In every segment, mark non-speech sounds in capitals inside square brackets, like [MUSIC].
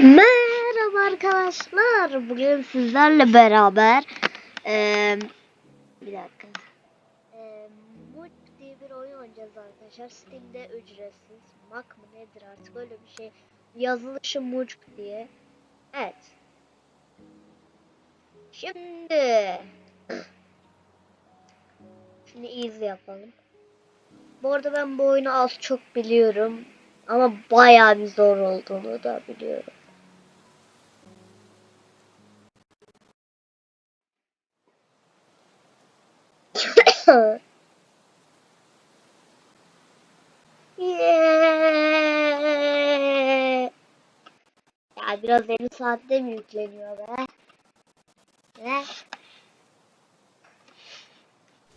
Merhaba arkadaşlar. Bugün sizlerle beraber eee bir dakika. Eee Mood diye bir oyun oynayacağız arkadaşlar. Steam'de ücretsiz. Mac mı nedir artık öyle bir şey. Yazılışı Mood diye. Evet. Şimdi Şimdi easy yapalım. Bu arada ben bu oyunu az çok biliyorum. Ama bayağı bir zor olduğunu da biliyorum. Yeah. Ya biraz 50 saatte mi yükleniyor be? Ne?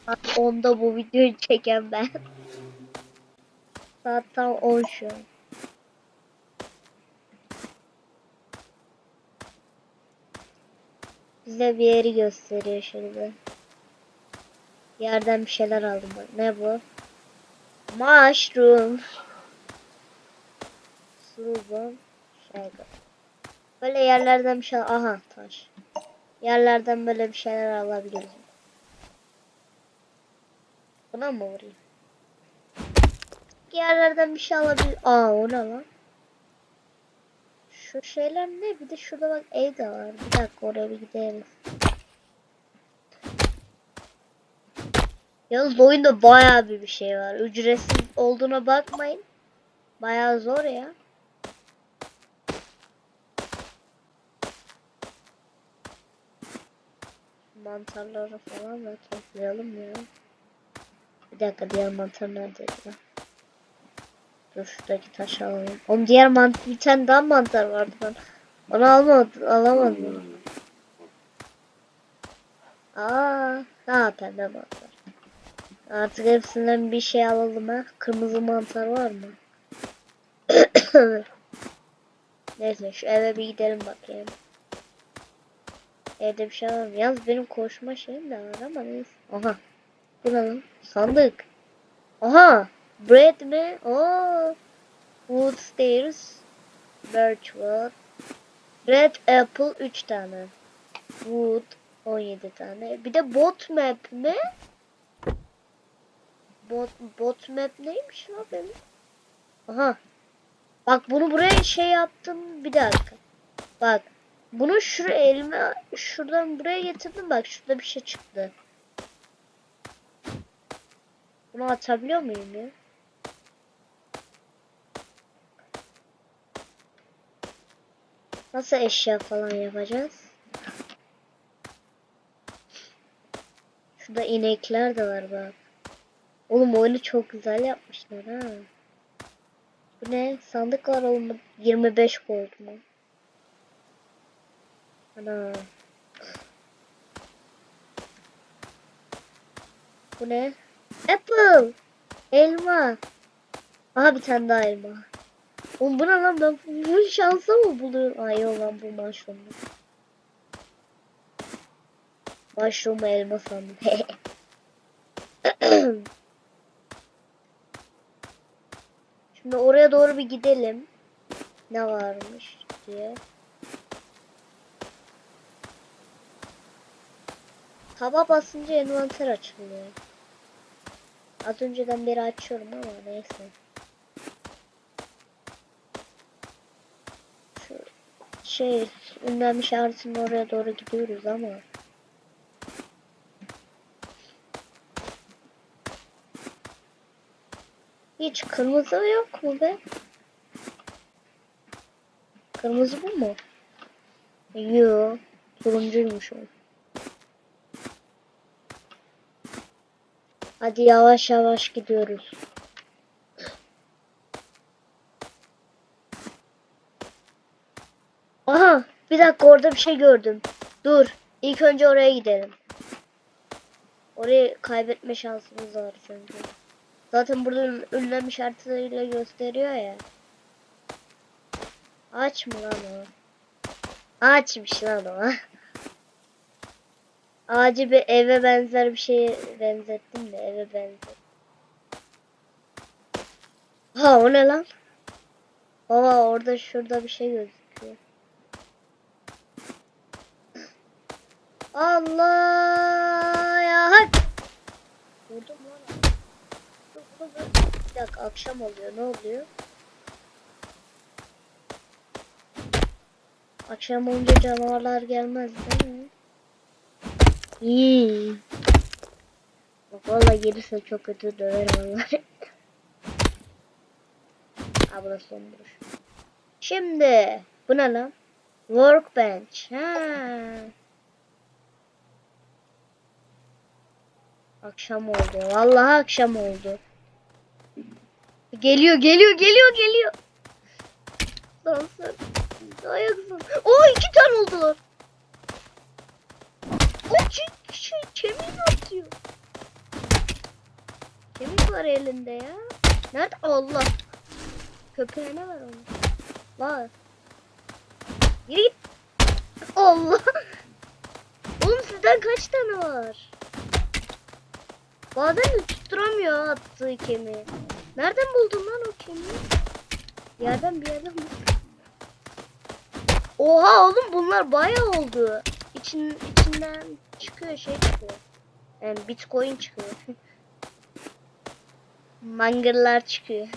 Saat 10'da bu videoyu çeken ben. Saat tam 10 şu an. Bize bir yeri gösteriyor şimdi. Yerden bir şeyler aldım bak. Ne bu? Mushroom. Suruban. Şey Böyle yerlerden bir şey aha taş. Yerlerden böyle bir şeyler alabiliriz. Buna mı vurayım? Yerlerden bir şey alabilir. Aa o ne lan? Şu şeyler ne? Bir de şurada bak ev de var. Bir dakika oraya bir gidelim. Yalnız oyunda bayağı bir bir şey var. Ücretsiz olduğuna bakmayın. Bayağı zor ya. Mantarları falan da toplayalım ya. Bir dakika diğer mantar neredeydi lan? Dur şuradaki taşı alalım. Oğlum diğer mantar bir tane daha mantar vardı ben. Onu almadım, alamadım. Aa, ha pembe mantar. Artık hepsinden bir şey alalım ha. Kırmızı mantar var mı? [COUGHS] Neyse şu eve bir gidelim bakayım. Evde bir şey var? Yalnız benim koşma şeyim de var ama neyse. Aha. Bu ne lan? Sandık. Aha. Bread mi? Oo. Wood stairs. Birchwood. Red apple 3 tane. Wood 17 tane. Bir de bot map mi? Bot, bot map neymiş lan benim? Aha. Bak bunu buraya şey yaptım. Bir dakika. Bak. Bunu şuraya elime şuradan buraya getirdim. Bak şurada bir şey çıktı. Bunu atabiliyor muyum ya? Nasıl eşya falan yapacağız? Şurada inekler de var bak. Oğlum oyunu çok güzel yapmışlar ha. Bu ne? Sandık var oğlum. 25 gold mu? Ana. Bu ne? Apple. Elma. Aha bir tane daha elma. Oğlum bu lan ben bu şansa mı buluyorum? Ay yok lan bu mushroom. Mushroom elma sandım. [LAUGHS] [CLEARS THROAT] Şimdi oraya doğru bir gidelim. Ne varmış diye. Taba basınca envanter açılıyor. Az önceden beri açıyorum ama neyse. Şu şey ünlem işaretinin oraya doğru gidiyoruz ama. Hiç kırmızı yok mu be? Kırmızı bu mu? Yok. Turuncuymuş o. Hadi yavaş yavaş gidiyoruz. Aha bir dakika orada bir şey gördüm. Dur ilk önce oraya gidelim. Orayı kaybetme şansımız var çünkü. Zaten burada ünlem işaretiyle gösteriyor ya. Aç mı lan o? Ağaçmış lan o. [LAUGHS] Ağacı bir eve benzer bir şeye benzettim de eve benzer. Ha o ne lan? Baba orada şurada bir şey gözüküyor. [LAUGHS] Allah ya hak. Vurdum dur. Bir dakika akşam oluyor. Ne oluyor? Akşam olunca canavarlar gelmez değil mi? İyi. Valla gelirse çok kötü döverim onları. ha burası. Şimdi bu ne lan? Workbench. Ha. Akşam oldu. Vallahi akşam oldu. Geliyor, geliyor, geliyor, geliyor. Dansın. Ayaksın. Oo iki tane oldular. O şey, kemiğini atıyor. Kemik var elinde ya. Nerede? Allah. Köpeğine var onun. Var. Yürü git. Allah. Oğlum sizden kaç tane var? Bazen de tutturamıyor attığı kemiği. Nereden buldun lan o kemiği? Yerden bir yerden buldum. Oha oğlum bunlar bayağı oldu. İçin, içinden çıkıyor şey çıkıyor. Yani bitcoin çıkıyor. [LAUGHS] Mangırlar çıkıyor.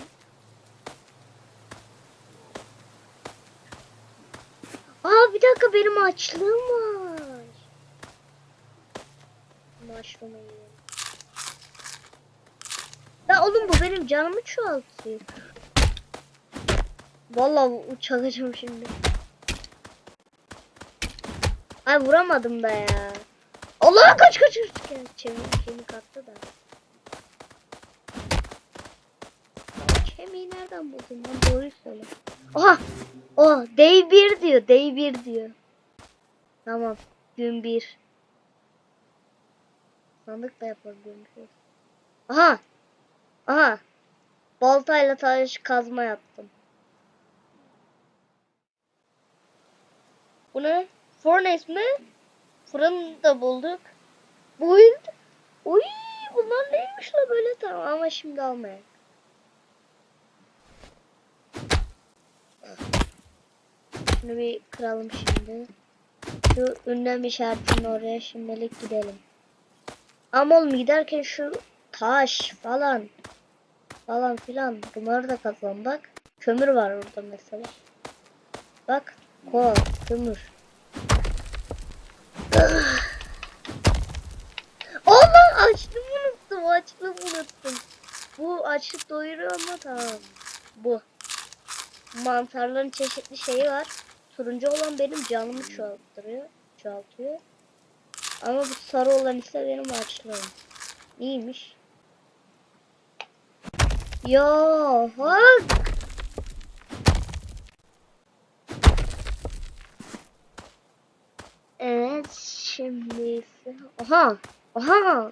Aa bir dakika benim açlığım var. Mushroom'u yiyelim. Ya oğlum bu benim canımı çoğaltıyor. Vallahi çalacağım şimdi. Ay vuramadım da ya. Allah kaç kaç kaç. Gel, Kemik, kemik attı da. Kemiği nereden buldun lan doğruyu söyle. Oha. Oh day 1 diyor day 1 diyor. Tamam gün 1. Sandık da yapabiliyormuşuz. Aha. Aha. Baltayla taş kazma yaptım. Bu ne? Furnace mi? Fırını da bulduk. Build. Uy, bunlar neymiş la böyle tamam ama şimdi almayalım. Şunu bir kıralım şimdi. Şu ünlem işaretini oraya şimdilik gidelim. Ama oğlum giderken şu taş falan falan filan bunları da kazalım bak. Kömür var orada mesela. Bak kol, kömür. Allah açtım unuttum açtım unuttum. Bu açlık doyuruyor ama tamam. Bu. Mantarların çeşitli şeyi var. Turuncu olan benim canımı çoğaltıyor. Çoğaltıyor. Ama bu sarı olan ise benim açlığım. İyiymiş. Ya bak. Evet şimdi ise... Aha! Aha!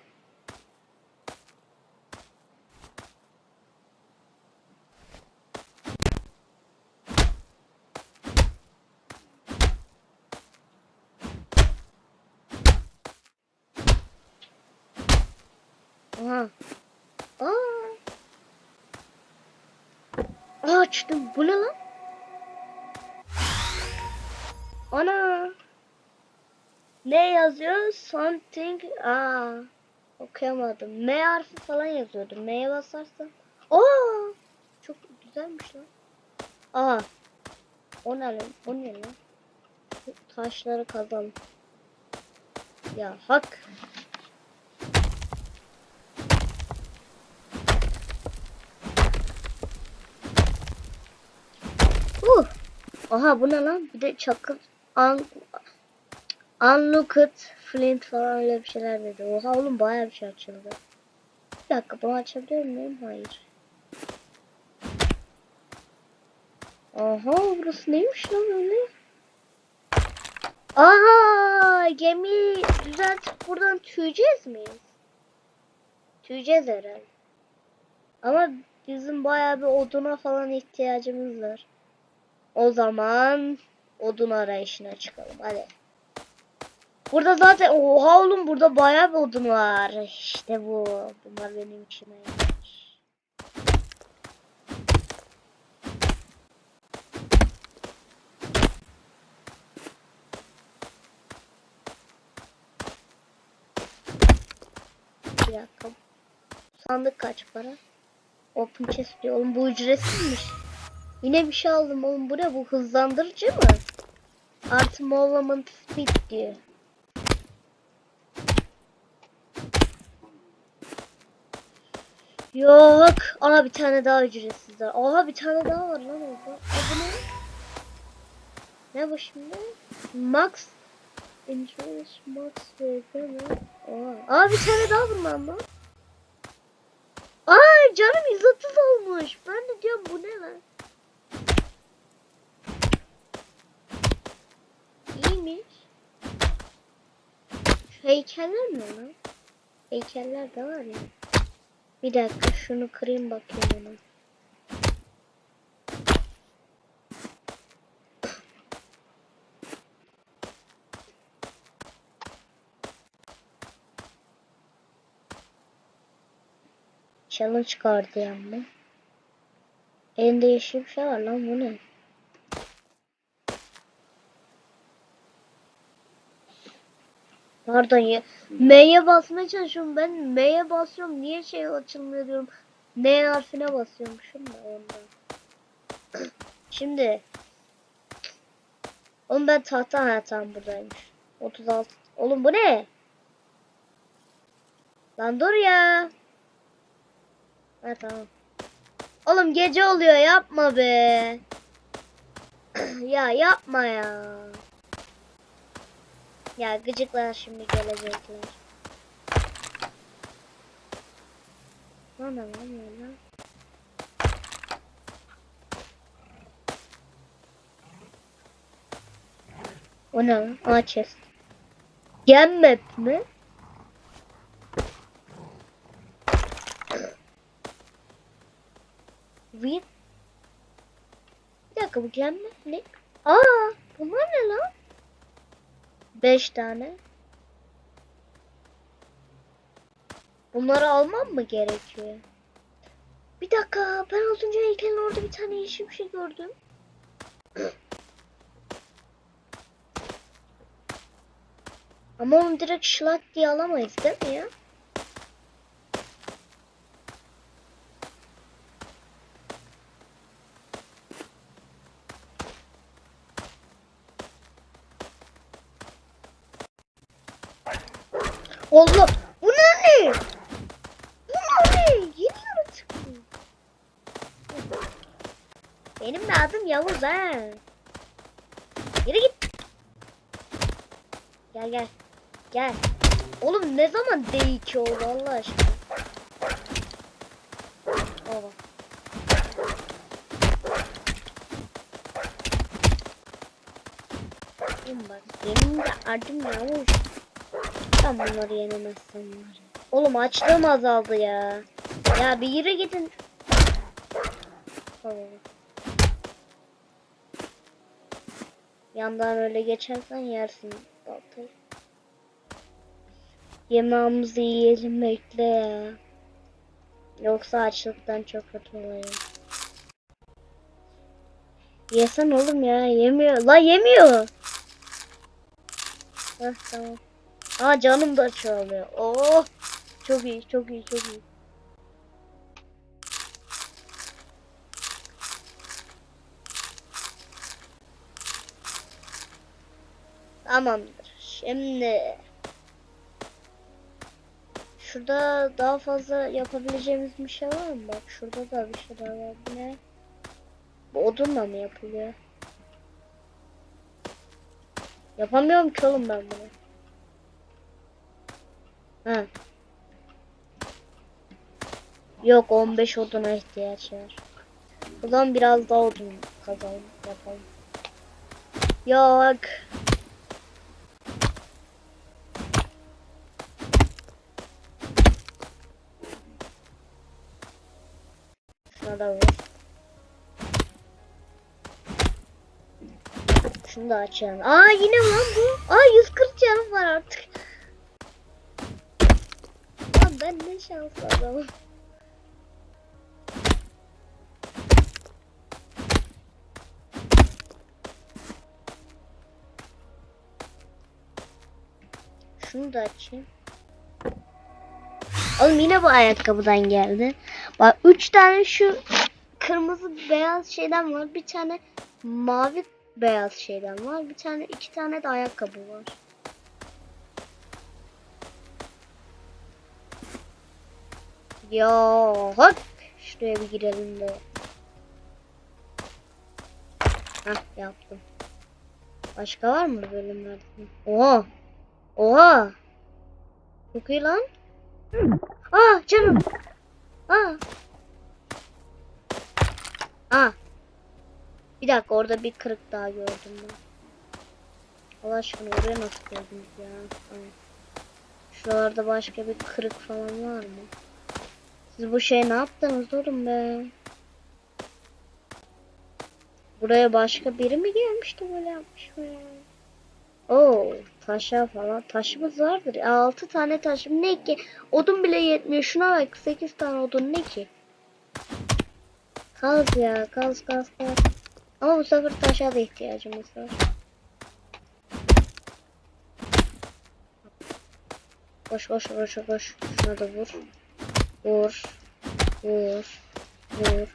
Aha! Aa! Aa, açtım. Bu ne lan? Ana! Ne yazıyor? Something. Aa. Okuyamadım. M harfi falan yazıyordu. M'ye basarsan. Aa! Çok güzelmiş lan. Aa. O ne lan? O ne lan? Taşları kazalım. Ya hak. Uh. Aha bu ne lan? Bir de çakıl. An Unlocked Flint falan öyle bir şeyler dedi. Oha oğlum bayağı bir şey açıldı. Bir dakika bunu açabiliyor muyum? Hayır. Aha burası neymiş lan öyle? Aha gemi düzeltip buradan tüyeceğiz miyiz? Tüyeceğiz herhalde. Ama bizim bayağı bir oduna falan ihtiyacımız var. O zaman odun arayışına çıkalım hadi. Burada zaten oha oğlum burada bayağı bir odun var. İşte bu. Bunlar benim içime gelmiş. Bir dakika. Sandık kaç para? Open chest diyor. Oğlum bu ücretsizmiş. Yine bir şey aldım oğlum. Bu ne bu hızlandırıcı mı? Artı movement speed diyor. Yok. Aha bir tane daha ücretsiz var. Aha bir tane daha var lan orada. Aa, bu ne? Ne bu şimdi? Max Insurance Max mi? Oha. Aa bir tane daha bundan lan. Aa canım 130 olmuş. Ben de diyorum bu ne lan? İyiymiş. Şu heykeller mi lan? Heykeller de var ya. Bir dakika şunu kırayım bakayım ona. Challenge gardiyan mı? Elinde yeşil bir şey var lan bu ne? Pardon ya. M'ye basmaya çalışıyorum ben. M'ye basıyorum. Niye şey açılmıyor diyorum. N harfine basıyormuşum da ondan. [CLEARS THROAT] Şimdi. Oğlum ben tahta ha tamam buradaymış. 36. Oğlum bu ne? Lan dur ya. Ha tamam. Oğlum gece oluyor yapma be. [CLEARS THROAT] ya yapma ya. Ya gıcıklar şimdi gelecekler. Lan lan lan. O ne lan? Aa chest. Gem map mi? Win. Bir dakika bu gem map ne? Aa bunlar ne lan? 5 tane. Bunları almam mı gerekiyor? Bir dakika ben az önce heykelin orada bir tane yeşil bir şey gördüm. [CLEARS THROAT] Ama onu direkt şlak diye alamayız değil mi ya? Allah! Bu ne? Bu ne? Yeni yaratık mı? Benim de ha. Yürü git. Gel gel. Gel. Oğlum ne zaman D2 oldu Allah aşkına? Baba. Oğlum bak benim de adım Yavuz. Ben bunları yenemezsem var. Oğlum açlığım azaldı ya. Ya bir yürü gidin. Tamam. Yandan öyle geçersen yersin baltayı. Yemeğimizi yiyelim bekle ya. Yoksa açlıktan çok kötü oluyor. Yesen oğlum ya yemiyor. La yemiyor. Heh tamam. Aa canım da çoğalıyor. Oh! Çok iyi, çok iyi, çok iyi. Tamamdır. Şimdi Şurada daha fazla yapabileceğimiz bir şey var mı? Bak şurada da bir şeyler var. Bu ne? Odunla mı yapılıyor? Yapamıyorum ki oğlum ben bunu. Ha. Yok 15 oduna ihtiyaç var. O zaman biraz daha odun kazalım yapalım. Yok. Şunu da açalım. Aa yine lan bu. Aa 140 canım var artık. Lan ben ne şanslı adamım. Şunu da açayım. Oğlum yine bu ayakkabıdan geldi. Bak üç tane şu kırmızı beyaz şeyden var. Bir tane mavi beyaz şeyden var. Bir tane iki tane de ayakkabı var. Ya hop şuraya bir girelim de. Hah yaptım. Başka var mı bölümlerde? Oha. Oha. Çok iyi lan. Aa canım. Aa. Aa. Bir dakika orada bir kırık daha gördüm ben. Allah aşkına oraya nasıl geldiniz ya? Tamam. Şuralarda başka bir kırık falan var mı? Siz bu şey ne yaptınız oğlum be? Buraya başka biri mi gelmişti böyle yapmış mı ya? Oo, taşa falan. Taşımız vardır. 6 tane taşım ne ki? Odun bile yetmiyor. Şuna bak 8 tane odun ne ki? Kaz ya kaz kaz kaz. Ama bu sefer taşa da ihtiyacımız var. Koş koş koş koş. Şuna da vur. Vur. Vur. Vur.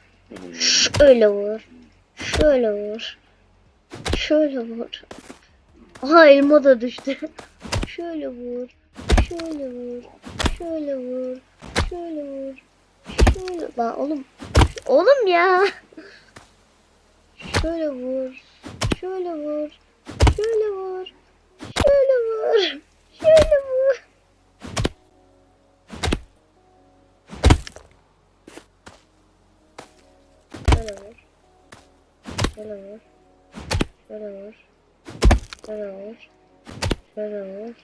Şöyle vur. Şöyle vur. Şöyle vur. Aha elma da düştü. Şöyle vur. Şöyle vur. Şöyle vur. Şöyle vur. Şöyle. Lan oğlum. Oğlum ya. Şöyle vur. Şöyle vur. Şöyle vur. Şöyle vur. Şöyle vur. Şöyle vur. Şöyle vur. Şöyle vur. Şöyle vur. Şöyle vur.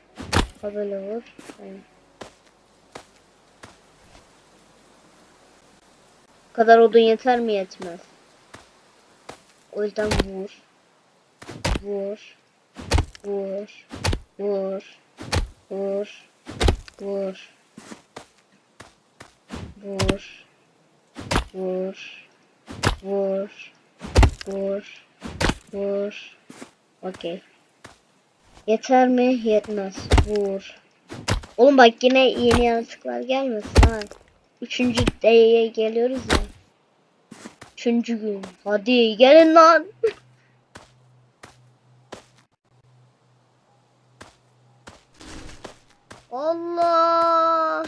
Ha böyle vur. Aynen. Kadar odun yeter mi yetmez. O yüzden vur. Vur. Vur. Vur. Vur. Vur. Vur. Vur. Vur. Vur. Vur. Okey. Yeter mi? Yetmez. Vur. Oğlum bak yine yeni yaratıklar gelmesin ha. Üçüncü D'ye geliyoruz ya. Üçüncü gün. Hadi gelin lan. Allah.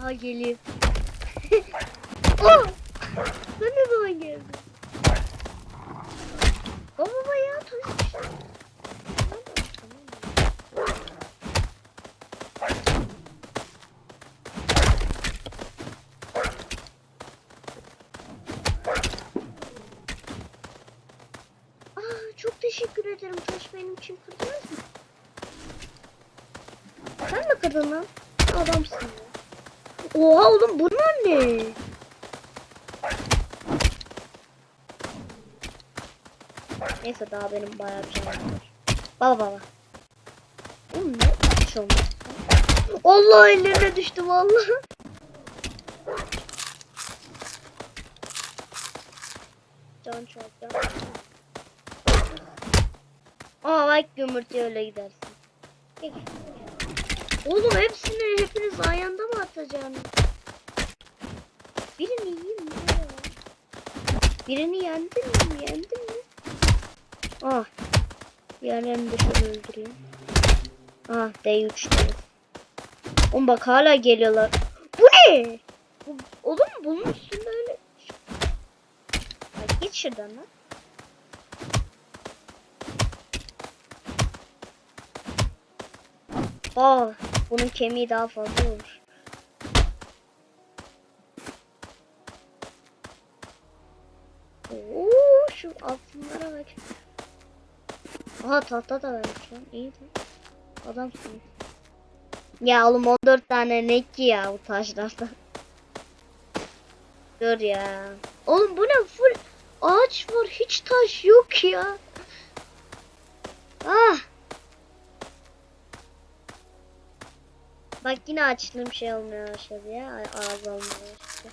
Ha geliyor. [LAUGHS] oh! Ben ne zaman geldim? Baba baba ya taş. Aa, çok teşekkür ederim taş benim için kırdınız mı? Sen mi kırdın lan? Adamsın ya. Oha oğlum bunlar ne? Neyse daha benim bayağı bir canım var. Baba baba. Oğlum ne hiç. Allah ellerine düştü vallahi. Can çok can. Aa bak yumurtaya öyle gidersin. Oğlum hepsini hepiniz ayağında mı atacaksınız? Birini yiyeyim mi? Birini yendin mi? Yendin mi? Ah. Diğerlerini de şöyle öldüreyim. Ah D3 değil. Oğlum bak hala geliyorlar. Bu ne? Bu, oğlum bunun üstünde öyle. Bak git şuradan lan. Aa, bunun kemiği daha fazla olur. Oo, şu altınlara bak. Aha tahta da vermiş lan. İyi de. Adamsın. Ya oğlum 14 tane ne ki ya bu taşlarda. [LAUGHS] Dur ya. Oğlum bu ne full ağaç var hiç taş yok ya. Ah. Bak yine açtım şey olmuyor başladı ya. Ağız olmuyor işte.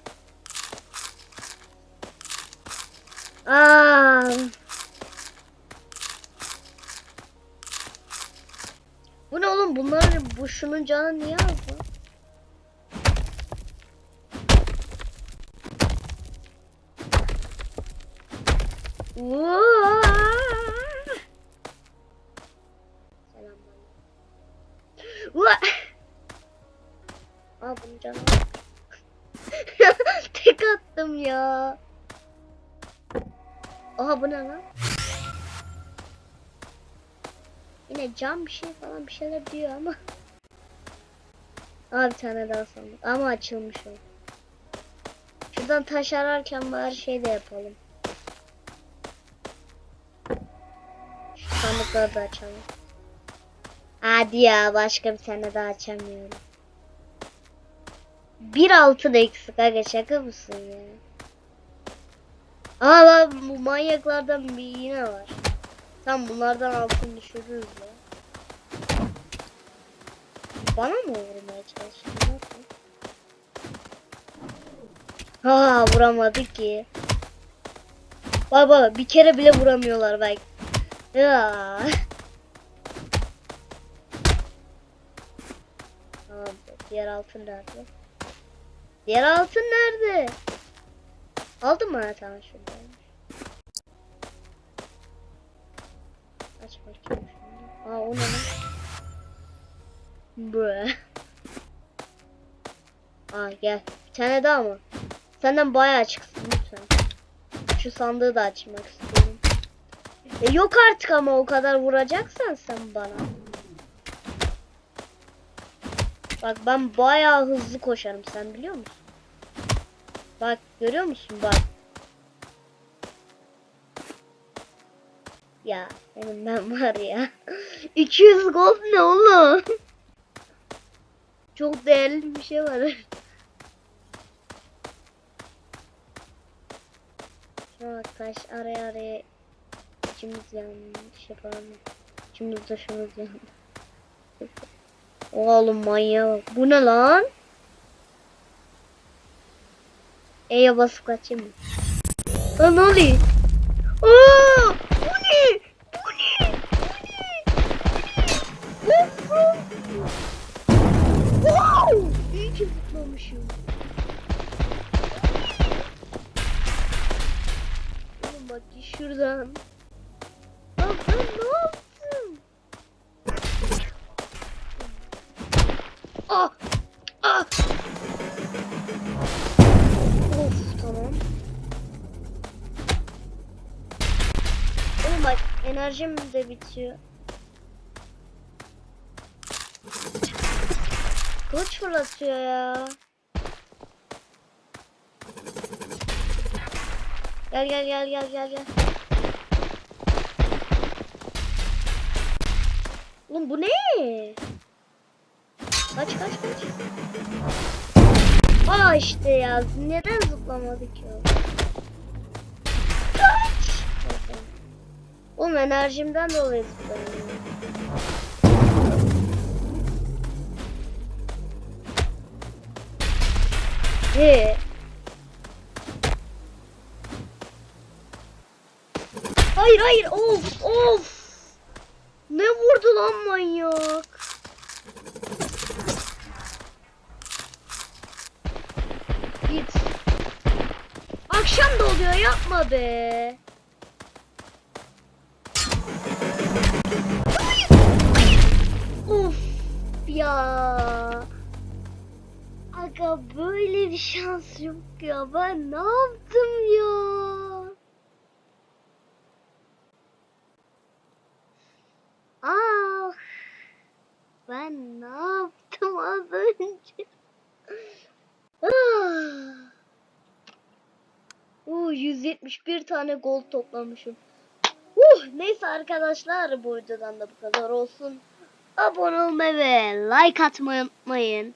Aa. Bu ne oğlum? Bunlar bu şunun canı niye azdı? Bir şey falan bir şeyler diyor ama. Aa bir tane daha sandık. Ama açılmış o. Şuradan taş ararken bari şey de yapalım. Şu sandıkları da açalım. Hadi ya başka bir tane daha açamıyorum. Bir altın eksik aga şaka mısın ya? Aa bu manyaklardan bir yine var. Tam bunlardan altın düşürürüz ya. Bana mı vurmaya çalışıyorsun? Nasıl? Ha vuramadı ki. Bak bak bir kere bile vuramıyorlar bak. Ya. Tamam diğer altın nerede? Diğer altın nerede? Aldın mı? Ha, tamam şuradaymış. Aç bakayım şunu. Aa o ne? Bre. Aa gel. Bir tane daha mı? Senden bayağı çıksın lütfen. Şu sandığı da açmak istiyorum. E, yok artık ama o kadar vuracaksan sen bana. Bak ben bayağı hızlı koşarım sen biliyor musun? Bak görüyor musun bak. Ya benim ben var ya. [LAUGHS] 200 gold ne oğlum? Çok değerli bir şey var. [LAUGHS] Bak taş araya araya içimiz yanmış yapalım. İçimiz dışımız yandı. [LAUGHS] Oğlum manyağa bak. Bu ne lan? E'ye basıp kaçayım mı? Lan ne oluyor? Aa! Bu ne? Bu ne? Bu ne? Bu ne? Wow! İyi ki zıplamışım. Oğlum bak şuradan. Lan ben ne yaptım? Ah! Ah! Of tamam. Oğlum bak enerjim de bitiyor. Kılıç fırlatıyor ya. Gel gel gel gel gel gel. Oğlum bu ne? Kaç kaç kaç. Aa işte ya neden zıplamadık ya? Kaç. Oğlum enerjimden dolayı zıplamıyorum. He. Hayır hayır of of. Ne vurdu lan manyak? Git. Akşam da oluyor yapma be. Of ya. Aga böyle bir şans yok ya. Ben ne yaptım ya? Ah. Ben ne yaptım az önce? Ah. Uh, 171 tane gol toplamışım. Uh, neyse arkadaşlar bu videodan da bu kadar olsun. Abone olmayı ve like atmayı unutmayın.